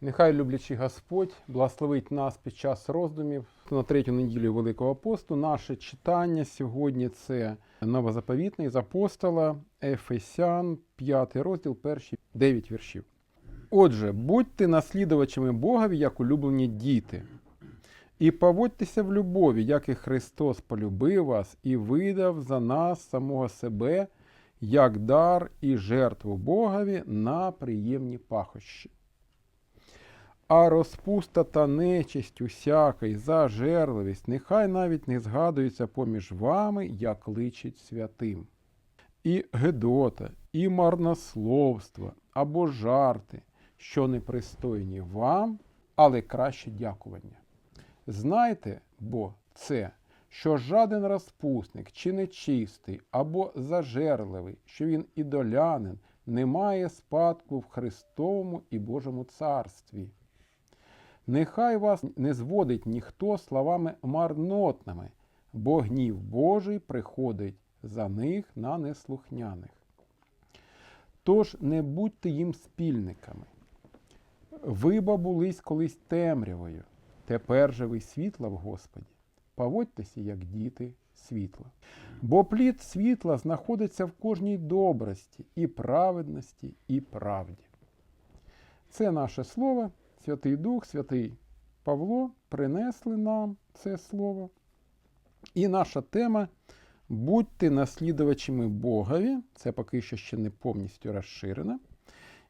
Нехай люблячий Господь благословить нас під час роздумів на третю неділю Великого посту. Наше читання сьогодні це новозаповітний з апостола Ефесян, 5 розділ, перші 9 віршів. Отже, будьте наслідувачами Богові, як улюблені діти, і поводьтеся в любові, як і Христос полюбив вас і видав за нас самого себе, як дар і жертву Богові на приємні пахощі. А розпуста та нечисть усяка й зажерливість нехай навіть не згадується поміж вами, як личить святим. І гедота, і марнословство або жарти, що непристойні вам, але краще дякування. Знайте, бо це, що жаден розпусник чи нечистий або зажерливий, що він ідолянин, не має спадку в Христовому і Божому царстві. Нехай вас не зводить ніхто словами марнотними, бо гнів Божий приходить за них на неслухняних. Тож не будьте їм спільниками. Ви бабулись колись темрявою, тепер же ви світла в Господі. Поводьтеся, як діти світла. Бо плід світла знаходиться в кожній добрості, і праведності, і правді. Це наше слово. Святий Дух, Святий Павло принесли нам це слово. І наша тема будьте наслідувачами Богові. Це поки що ще не повністю розширена.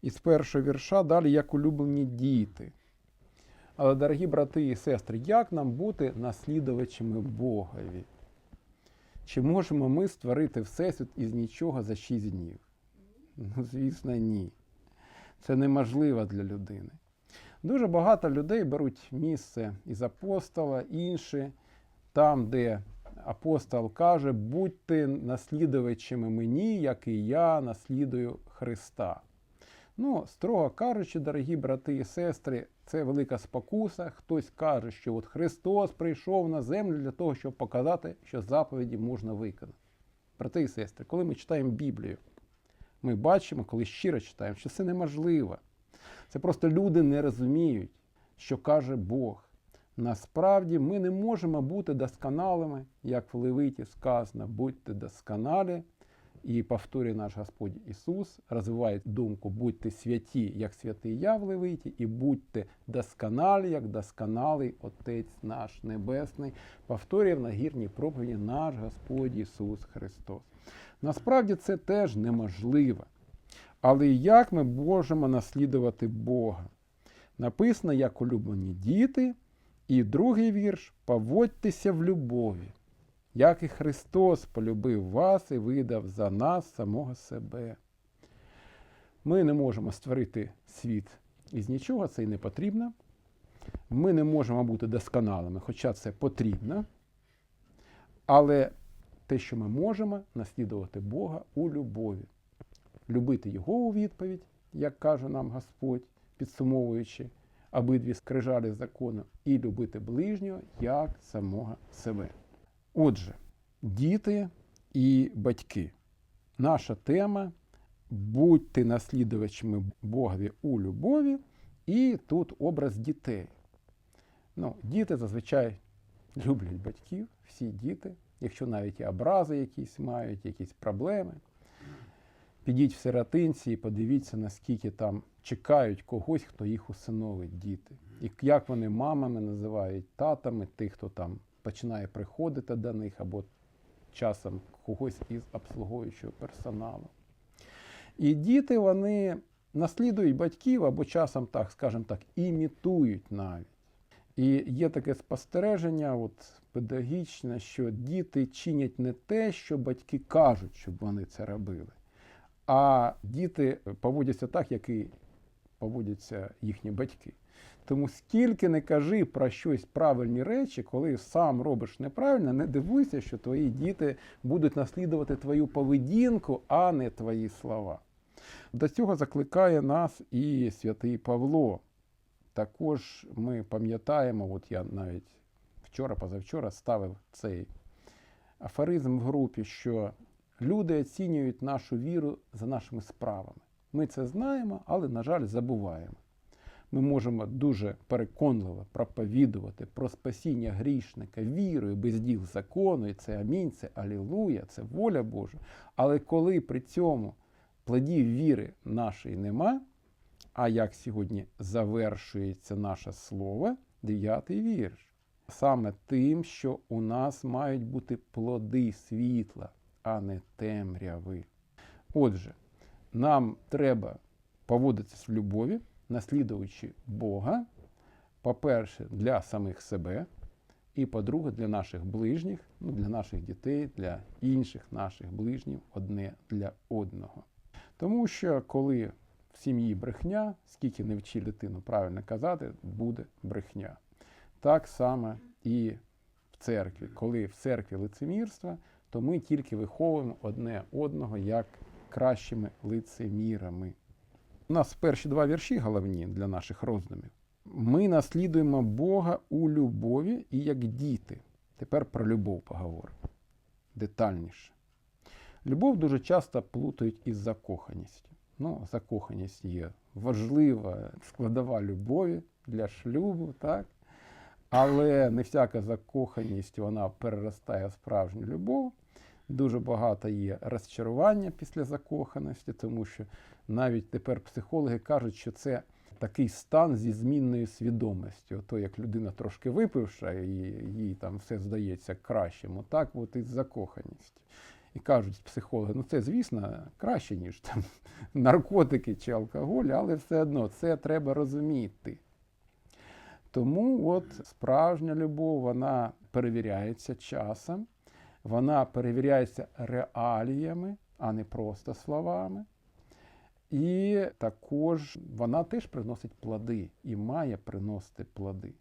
І з першого вірша далі як улюблені діти. Але, дорогі брати і сестри, як нам бути наслідувачами Богові? Чи можемо ми створити Всесвіт із нічого за шість днів? Ну, звісно, ні. Це неможливо для людини. Дуже багато людей беруть місце із апостола, інші, там, де апостол каже, будьте наслідувачами мені, як і я наслідую Христа. Ну, строго кажучи, дорогі брати і сестри, це велика спокуса. Хтось каже, що от Христос прийшов на землю для того, щоб показати, що заповіді можна виконати. Брати і сестри, коли ми читаємо Біблію, ми бачимо, коли щиро читаємо, що це неможливо. Це просто люди не розуміють, що каже Бог. Насправді ми не можемо бути досконалими, як в Левиті сказано, будьте досконалі. І повторює наш Господь Ісус, розвиває думку, будьте святі, як святий я в Левиті, і будьте досконалі, як досконалий Отець наш Небесний, повторює в нагірній проповіді наш Господь Ісус Христос. Насправді це теж неможливо. Але як ми можемо наслідувати Бога? Написано, як улюблені діти, і другий вірш поводьтеся в любові, як і Христос полюбив вас і видав за нас самого себе. Ми не можемо створити світ із нічого, це й не потрібно. Ми не можемо бути досконалими, хоча це потрібно. Але те, що ми можемо, наслідувати Бога у любові любити Його у відповідь, як каже нам Господь, підсумовуючи обидві скрижалі закону, і любити ближнього як самого себе. Отже, діти і батьки. Наша тема будьте наслідувачами Богові у любові, і тут образ дітей. Ну, Діти зазвичай люблять батьків, всі діти, якщо навіть і образи якісь мають, якісь проблеми. Підіть в сиротинці і подивіться, наскільки там чекають когось, хто їх усиновить діти. І як вони мамами називають татами, тих, хто там починає приходити до них, або часом когось із обслуговуючого персоналу. І діти вони наслідують батьків або часом, так, скажімо так, імітують навіть. І є таке спостереження, от педагогічне, що діти чинять не те, що батьки кажуть, щоб вони це робили. А діти поводяться так, як і поводяться їхні батьки. Тому скільки не кажи про щось правильні речі, коли сам робиш неправильно, не дивуйся, що твої діти будуть наслідувати твою поведінку, а не твої слова. До цього закликає нас і святий Павло. Також ми пам'ятаємо, от я навіть вчора, позавчора ставив цей афоризм в групі, що Люди оцінюють нашу віру за нашими справами. Ми це знаємо, але, на жаль, забуваємо. ми можемо дуже переконливо проповідувати про спасіння грішника вірою, без діл закону, і це амінь, це алілуя, це воля Божа. Але коли при цьому плодів віри нашої нема, а як сьогодні завершується наше слово, дев'ятий вірш. Саме тим, що у нас мають бути плоди світла, а не темряви. Отже, нам треба поводитися в любові, наслідуючи Бога, по-перше, для самих себе, і по-друге, для наших ближніх, ну, для наших дітей, для інших наших ближніх, одне для одного. Тому що коли в сім'ї брехня, скільки не вчи дитину правильно казати, буде брехня. Так само і в церкві. Коли в церкві лицемірство, то ми тільки виховуємо одне одного як кращими лицемірами. У нас перші два вірші головні для наших роздумів. Ми наслідуємо Бога у любові і як діти. Тепер про любов поговоримо детальніше. Любов дуже часто плутають із закоханістю. Ну, закоханість є важлива складова любові для шлюбу, так? Але не всяка закоханість вона переростає в справжню любов. Дуже багато є розчарування після закоханості, тому що навіть тепер психологи кажуть, що це такий стан зі змінною свідомістю. Ото як людина трошки випивша, і їй там все здається кращим, так от і з закоханістю. І кажуть психологи, ну це, звісно, краще, ніж там наркотики чи алкоголь, але все одно це треба розуміти. Тому от справжня любов, вона перевіряється часом, вона перевіряється реаліями, а не просто словами. І також вона теж приносить плоди і має приносити плоди.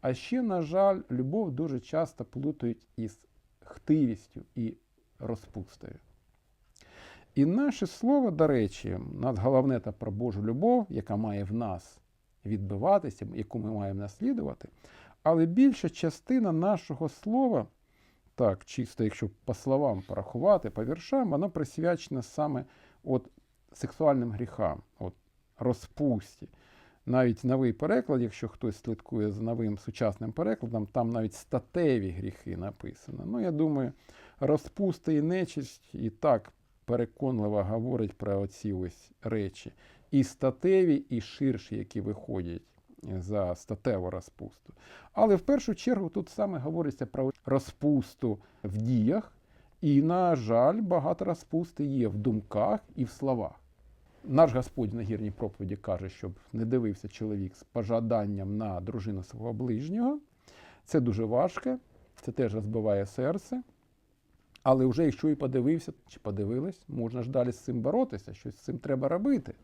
А ще, на жаль, любов дуже часто плутають із хтивістю і розпустою. І наше слово, до речі, нас головне та про Божу любов, яка має в нас відбиватися, яку ми маємо наслідувати. Але більша частина нашого слова, так, чисто, якщо по словам порахувати, по віршам, воно присвячено саме от сексуальним гріхам, от розпусті. Навіть новий переклад, якщо хтось слідкує за новим сучасним перекладом, там навіть статеві гріхи написано. Ну, я думаю, розпуста і нечисть і так переконливо говорить про оці ось речі. І статеві, і ширші, які виходять за статеву розпусту. Але в першу чергу тут саме говориться про розпусту в діях, і, на жаль, багато розпусти є в думках і в словах. Наш Господь на гірній проповіді каже, щоб не дивився чоловік з пожаданням на дружину свого ближнього. Це дуже важке, це теж розбиває серце. Але вже якщо і подивився чи подивилась, можна ж далі з цим боротися, щось з цим треба робити.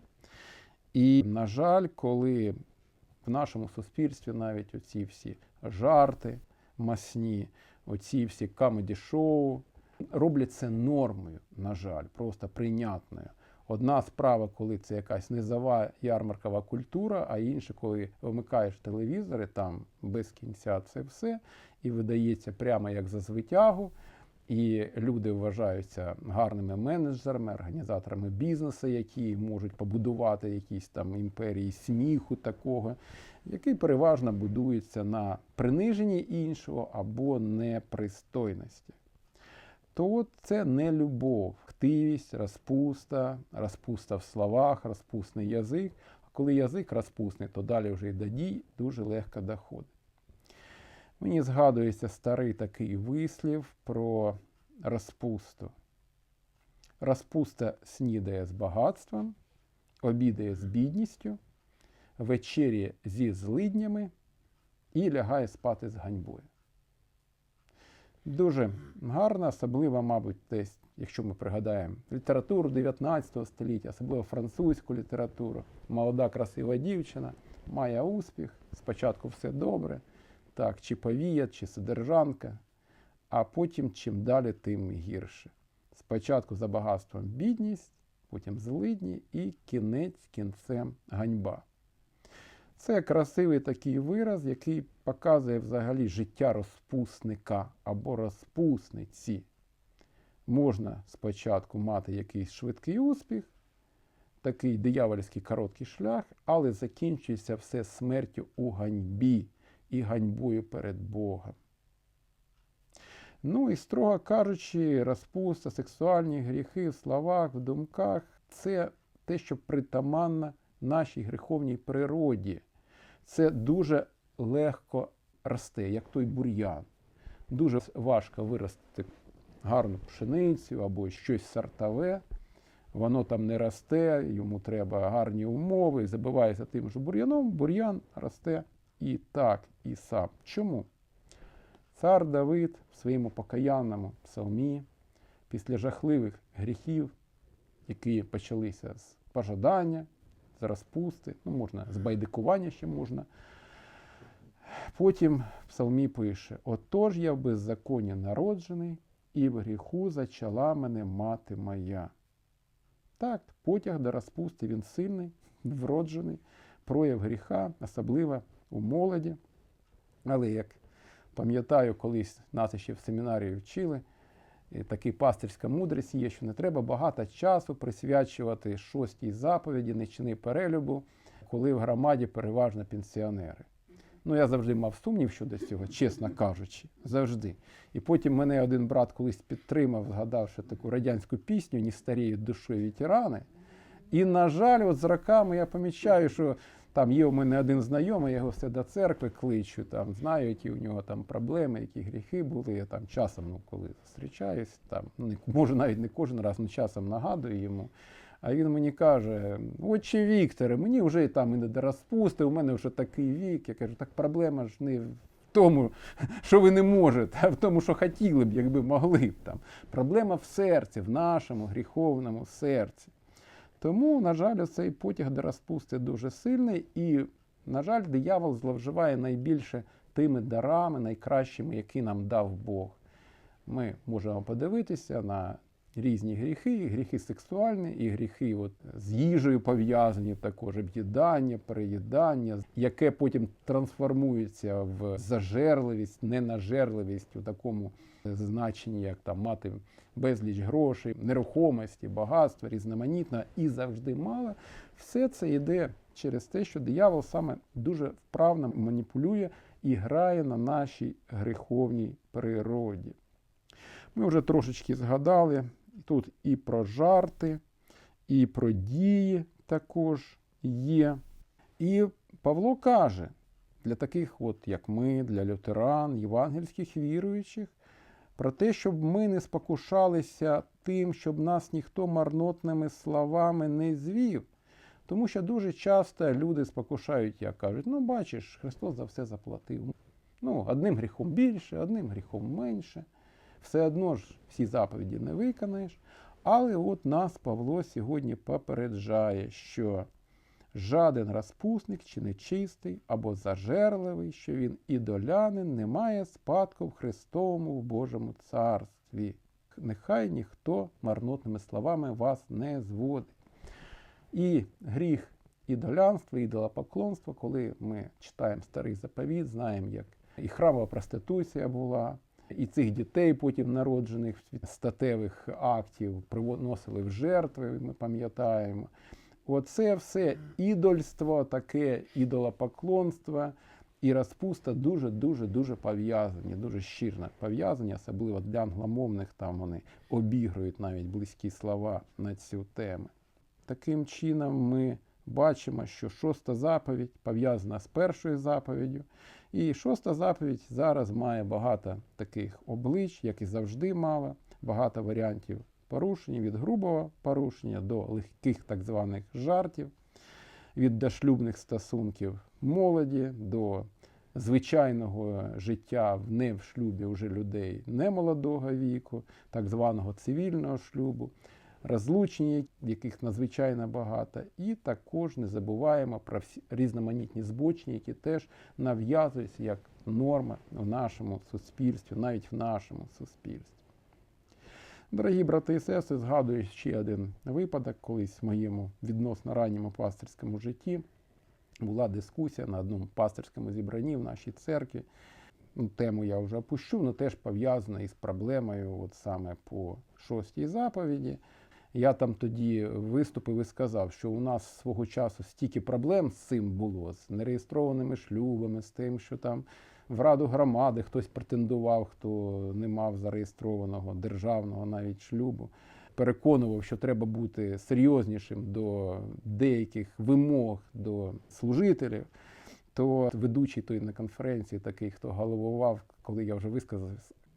І, на жаль, коли в нашому суспільстві навіть оці всі жарти масні, оці всі камеді-шоу роблять це нормою, на жаль, просто прийнятною. Одна справа, коли це якась низова ярмаркова культура, а інша, коли вмикаєш телевізори, там без кінця це все, і видається прямо як за звитягу. І люди вважаються гарними менеджерами, організаторами бізнесу, які можуть побудувати якісь там імперії сміху такого, який переважно будується на приниженні іншого або непристойності. То от це не любов, хтивість, розпуста, розпуста в словах, розпусний язик. А коли язик розпусний, то далі вже й до дій дуже легко доходить. Мені згадується старий такий вислів про розпусту. Розпуста снідає з багатством, обідає з бідністю, вечеряє зі злиднями і лягає спати з ганьбою. Дуже гарно, особливо, мабуть, десь, якщо ми пригадаємо літературу 19 століття, особливо французьку літературу, молода, красива дівчина, має успіх, спочатку все добре, так, чи повіят, чи содержанка, а потім чим далі, тим гірше. Спочатку за багатством бідність, потім злидні і кінець кінцем ганьба. Це красивий такий вираз, який показує взагалі життя розпусника або розпусниці. Можна спочатку мати якийсь швидкий успіх, такий диявольський короткий шлях, але закінчується все смертю у ганьбі і ганьбою перед Богом. Ну і строго кажучи, розпуста, сексуальні гріхи в словах, в думках це те, що притаманно нашій гріховній природі. Це дуже легко росте, як той бур'ян. Дуже важко виростити гарну пшеницю або щось сортове. Воно там не росте, йому треба гарні умови, забивається тим же бур'яном, бур'ян росте і так, і сам. Чому? Цар Давид в своєму покаянному псалмі, після жахливих гріхів, які почалися з пожадання, з розпусти, ну, можна, з байдикування ще можна. Потім в псалмі пише: Отож я в беззаконні народжений, і в гріху зачала мене мати моя. Так, потяг до розпусти він сильний, вроджений, прояв гріха, особливо у молоді. Але як пам'ятаю, колись нас ще в семінарії вчили, і пастирська мудрість є, що не треба багато часу присвячувати шостій заповіді, не чини перелюбу, коли в громаді переважно пенсіонери. Ну, я завжди мав сумнів щодо цього, чесно кажучи, завжди. І потім мене один брат колись підтримав, згадавши таку радянську пісню «Не старіють душою ветерани. І, на жаль, от з роками я помічаю, що там є у мене один знайомий, я його все до церкви кличу, там знаю, які у нього там проблеми, які гріхи були. Я там часом, ну, коли зустрічаюсь, там, ну, не, може навіть не кожен раз, але часом нагадую йому. А він мені каже: отче Вікторе, мені вже там і не до розпусти, у мене вже такий вік. Я кажу, так проблема ж не в тому, що ви не можете, а в тому, що хотіли б, якби могли б там. Проблема в серці, в нашому гріховному серці. Тому, на жаль, цей потяг до розпусти дуже сильний, і, на жаль, диявол зловживає найбільше тими дарами, найкращими, які нам дав Бог. Ми можемо подивитися на різні гріхи, і гріхи сексуальні, і гріхи от, з їжею пов'язані, також об'їдання, переїдання, яке потім трансформується в зажерливість, ненажерливість у такому значенні, як там мати безліч грошей, нерухомості, багатства, різноманітно і завжди мало. Все це йде через те, що диявол саме дуже вправно маніпулює і грає на нашій гріховній природі. Ми вже трошечки згадали тут і про жарти, і про дії також є. І Павло каже, для таких, от, як ми, для лютеран, євангельських віруючих, про те, щоб ми не спокушалися тим, щоб нас ніхто марнотними словами не звів. Тому що дуже часто люди спокушають, як кажуть, ну бачиш, Христос за все заплатив. Ну, одним гріхом більше, одним гріхом менше. Все одно ж всі заповіді не виконаєш. Але от нас Павло сьогодні попереджає, що жаден розпусник чи нечистий або зажерливий, що він ідолянин, не має спадку в Христовому в Божому царстві. Нехай ніхто марнотними словами вас не зводить. І гріх ідолянства, ідолопоклонства, коли ми читаємо старий заповіт, знаємо, як і храмова проституція була, і цих дітей, потім народжених від статевих актів, приносили в жертви, ми пам'ятаємо. Оце все ідольство, таке ідолопоклонство і розпуста дуже-дуже дуже пов'язані, дуже щирно пов'язані, особливо для англомовних, там вони обігрують навіть близькі слова на цю тему. Таким чином, ми бачимо, що шоста заповідь пов'язана з першою заповіддю. І шоста заповідь зараз має багато таких облич, як і завжди мала, багато варіантів порушення від грубого порушення до легких так званих жартів, від дошлюбних стосунків молоді до звичайного життя в не в шлюбі вже людей немолодого віку, так званого цивільного шлюбу розлучені, яких надзвичайно багато, і також не забуваємо про всі різноманітні збочні, які теж нав'язуються як норма в нашому суспільстві, навіть в нашому суспільстві. Дорогі брати і сестри, згадую ще один випадок, колись в моєму відносно ранньому пастирському житті була дискусія на одному пастирському зібранні в нашій церкві. Ну, Тему я вже опущу, але теж пов'язана із проблемою, от саме по шостій заповіді Я там тоді виступив і сказав, що у нас свого часу стільки проблем з цим було, з нереєстрованими шлюбами, з тим, що там в раду громади хтось претендував, хто не мав зареєстрованого державного навіть шлюбу. Переконував, що треба бути серйознішим до деяких вимог до служителів. То ведучий той на конференції, такий, хто головував, коли я вже висказав,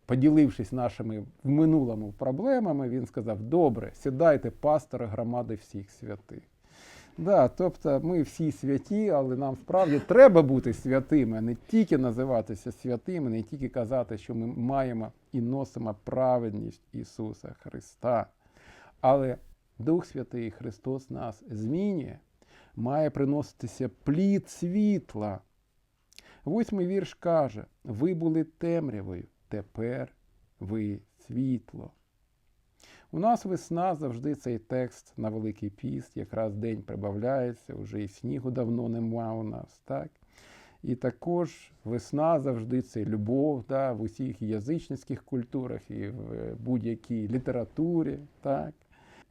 поділившись нашими в минулому проблемами, він сказав: Добре, сідайте, пастори громади всіх святих. Да, тобто ми всі святі, але нам справді треба бути святими, не тільки називатися святими, не тільки казати, що ми маємо і носимо праведність Ісуса Христа. Але Дух Святий Христос нас змінює, має приноситися плід світла. Восьмий вірш каже: ви були темрявою, тепер ви світло. У нас весна завжди цей текст на Великий піст, якраз день прибавляється, вже і снігу давно нема у нас, так? І також весна завжди це любов да, в усіх язичницьких культурах і в будь-якій літературі. так?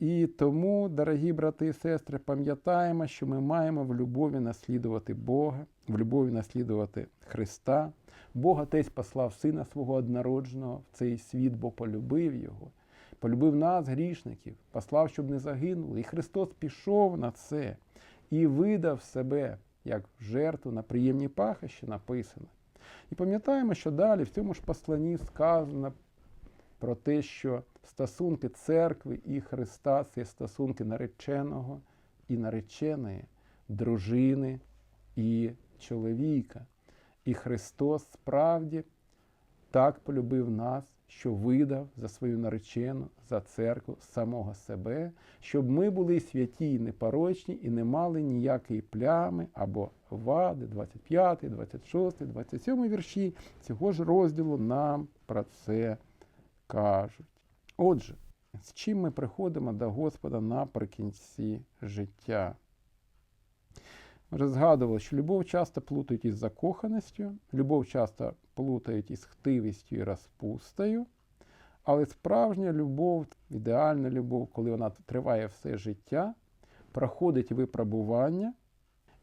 І тому, дорогі брати і сестри, пам'ятаємо, що ми маємо в любові наслідувати Бога, в любові наслідувати Христа. Бог Отець послав Сина свого однородженого в цей світ, бо полюбив Його, полюбив нас, грішників, послав, щоб не загинули. І Христос пішов на це і видав себе як жертву на приємні пахощі написано. І пам'ятаємо, що далі в цьому ж посланні сказано про те, що стосунки церкви і Христа це стосунки нареченого і нареченої, дружини і чоловіка. І Христос справді так полюбив нас, що видав за свою наречену, за церкву самого себе, щоб ми були святі і непорочні і не мали ніякої плями або вади, 25, 26, 27 вірші цього ж розділу нам про це кажуть. Отже, з чим ми приходимо до Господа наприкінці життя? Вже згадували, що любов часто плутають із закоханістю, любов часто плутають із хтивістю і розпустою, але справжня любов, ідеальна любов, коли вона триває все життя, проходить випробування.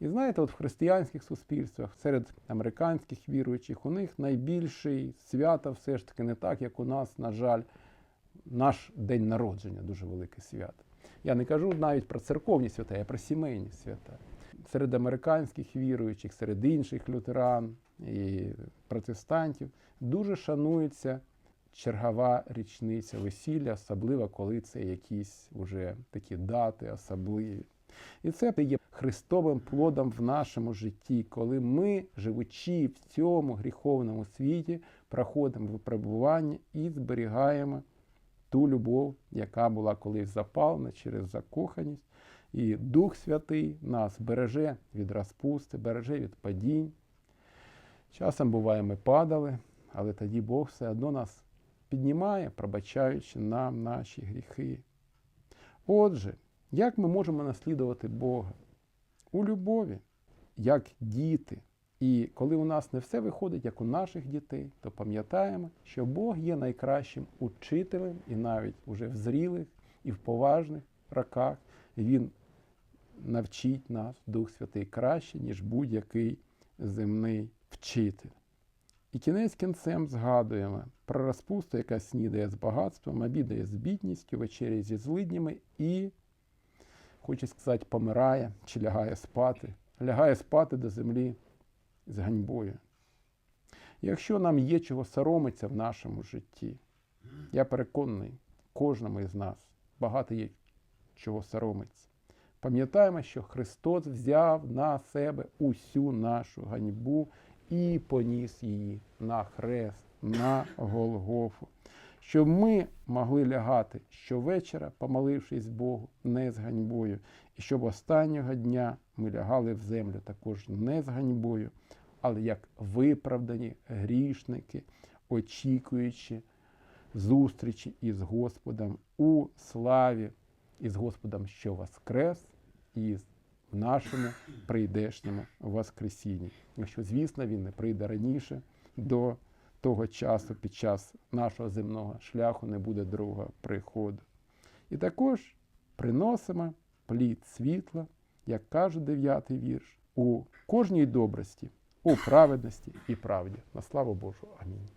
І знаєте, от в християнських суспільствах, серед американських віруючих, у них найбільший свято все ж таки не так, як у нас, на жаль, наш день народження, дуже велике свято. Я не кажу навіть про церковні свята, я про сімейні свята. Серед американських віруючих, серед інших лютеран і протестантів дуже шанується чергова річниця весілля, особливо коли це якісь уже такі дати особливі. І це є Христовим плодом в нашому житті, коли ми, живучи в цьому гріховному світі, проходимо випробування і зберігаємо ту любов, яка була колись запалена через закоханість. І Дух Святий нас береже від розпусти, береже від падінь. Часом буває, ми падали, але тоді Бог все одно нас піднімає, пробачаючи нам наші гріхи. Отже, як ми можемо наслідувати Бога? У любові, як діти. І коли у нас не все виходить, як у наших дітей, то пам'ятаємо, що Бог є найкращим учителем, і навіть уже в зрілих і в поважних роках Він навчить нас, Дух Святий, краще, ніж будь-який земний вчитель. І кінець кінцем згадуємо про розпусту, яка снідає з багатством, обідає з бідністю, вечеря зі злиднями і, хочу сказати, помирає чи лягає спати, лягає спати до землі з ганьбою. Якщо нам є чого соромиться в нашому житті, я переконаний, кожному із нас багато є чого соромиться. Пам'ятаємо, що Христос взяв на себе усю нашу ганьбу і поніс її на хрест, на Голгофу, щоб ми могли лягати щовечора, помолившись Богу, не з ганьбою, і щоб останнього дня ми лягали в землю також не з ганьбою, але як виправдані грішники, очікуючи зустрічі із Господом у славі, із Господом, що воскрес, і в нашому прийдешньому Воскресінні. Якщо, звісно, він не прийде раніше до того часу, під час нашого земного шляху не буде другого приходу. І також приносимо плід світла, як каже дев'ятий вірш, у кожній добрості, у праведності і правді. На славу Божу. Амінь.